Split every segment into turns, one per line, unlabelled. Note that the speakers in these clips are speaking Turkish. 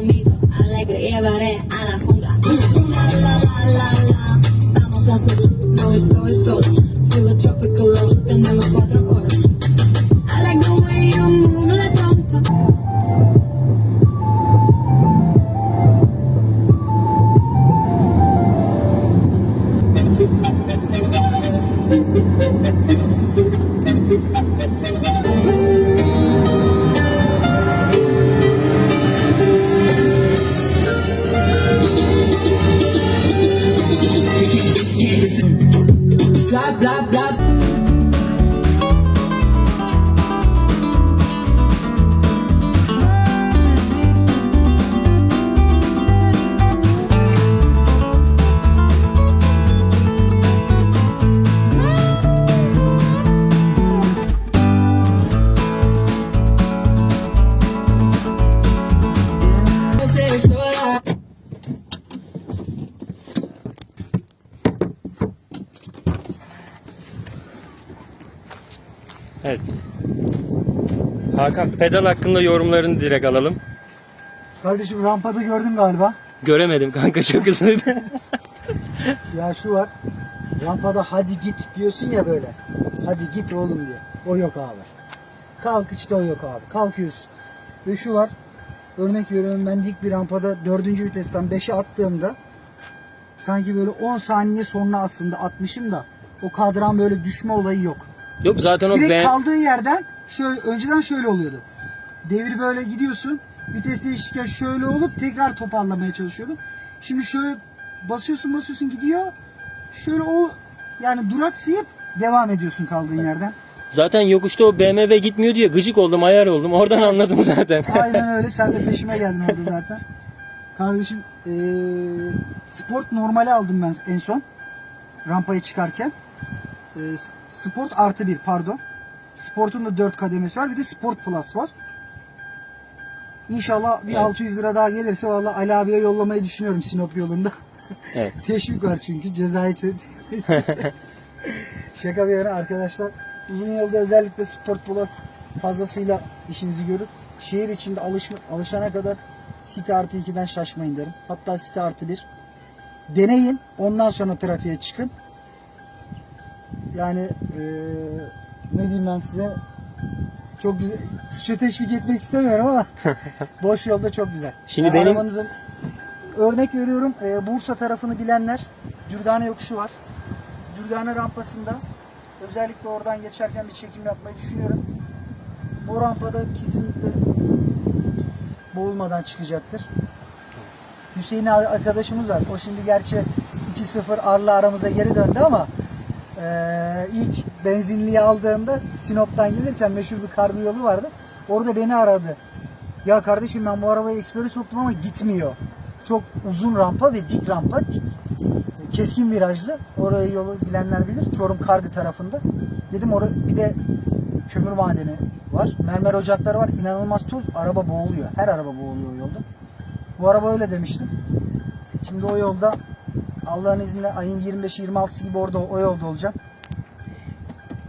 conmigo, alegre llevaré a la jungla. Una la la la la, vamos a jugar, no estoy solo. Feel the tropical love, tenemos
Blah blah blah.
Evet. Hakan pedal hakkında yorumlarını direkt alalım.
Kardeşim rampada gördün galiba.
Göremedim kanka çok hızlıydı.
Ya şu var. Rampada hadi git diyorsun ya böyle. Hadi git oğlum diye. O yok abi. Kalk işte o yok abi. Kalkıyorsun. Ve şu var. Örnek veriyorum ben dik bir rampada 4. vitesten 5'e attığımda sanki böyle 10 saniye sonra aslında atmışım da o kadran böyle düşme olayı yok.
Yok zaten o
Direkt
ben...
kaldığı yerden şöyle önceden şöyle oluyordu. Devir böyle gidiyorsun. Vites değişirken şöyle olup tekrar toparlamaya çalışıyordum. Şimdi şöyle basıyorsun basıyorsun gidiyor. Şöyle o yani duraksayıp devam ediyorsun kaldığın yerden.
Zaten yokuşta o BMW gitmiyor diye gıcık oldum, ayar oldum. Oradan anladım zaten.
Aynen öyle. Sen de peşime geldin orada zaten. Kardeşim eee, sport normali aldım ben en son. Rampaya çıkarken. Eee, sport artı bir pardon. Sportun da 4 kademesi var. Bir de sport plus var. İnşallah bir
Evet.
600 lira daha gelirse vallahi Ali abiye yollamayı düşünüyorum Sinop yolunda.
Evet.
Teşvik var çünkü cezayı Şaka bir yana arkadaşlar uzun yolda özellikle Sport Plus fazlasıyla işinizi görür. Şehir içinde alışma, alışana kadar City artı 2'den şaşmayın derim. Hatta City artı 1. Deneyin ondan sonra trafiğe çıkın. Yani eee, ne diyeyim ben size çok güzel suça teşvik etmek istemiyorum ama boş yolda çok güzel.
Şimdi
Yani
benim-
arabanızın örnek veriyorum e, Bursa tarafını bilenler Dürdane yokuşu var. Dürdane rampasında özellikle oradan geçerken bir çekim yapmayı düşünüyorum. O rampada kesinlikle boğulmadan çıkacaktır. Hüseyin arkadaşımız var. O şimdi gerçi 2-0 Arla aramıza geri döndü ama e, ilk benzinliği aldığında Sinop'tan gelirken meşhur bir kargo yolu vardı. Orada beni aradı. Ya kardeşim ben bu arabayı ekspere soktum ama gitmiyor. Çok uzun rampa ve dik rampa. Dik. Keskin virajlı. Orayı yolu bilenler bilir. Çorum Kargı tarafında. Dedim orada bir de kömür madeni var. Mermer ocakları var. İnanılmaz toz. Araba boğuluyor. Her araba boğuluyor yolda. Bu araba öyle demiştim. Şimdi o yolda Allah'ın izniyle ayın 25-26'sı gibi orada o yolda olacağım.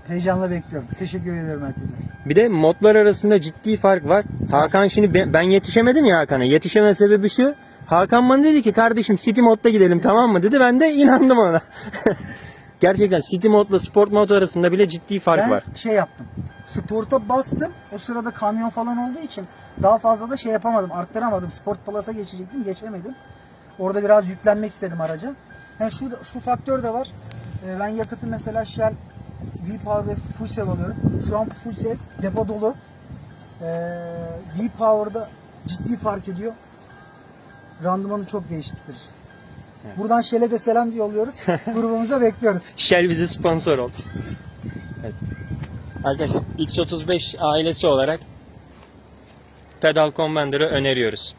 Heyecanla bekliyorum. Teşekkür ederim herkese.
Bir de modlar arasında ciddi fark var. Hakan şimdi ben, ben yetişemedim ya Hakan'a. Yetişeme sebebi şu. Hakan bana dedi ki kardeşim City modda gidelim tamam mı dedi. Ben de inandım ona. Gerçekten City modla Sport mod arasında bile ciddi fark
ben
var.
şey yaptım. Sporta bastım. O sırada kamyon falan olduğu için daha fazla da şey yapamadım. Arttıramadım. Sport Plus'a geçecektim. Geçemedim. Orada biraz yüklenmek istedim araca. Yani şu, şu faktör de var. Ee, ben yakıtı mesela Shell V-Power ve Full Cell alıyorum. Şu an Full Cell depo dolu. Ee, V-Power'da ciddi fark ediyor. Randımanı çok değiştirir. Buradan Shell'e de selam yolluyoruz. Grubumuza bekliyoruz.
Shell bizi sponsor oldu. Evet. Arkadaşlar X35 ailesi olarak Pedal Commander'ı öneriyoruz.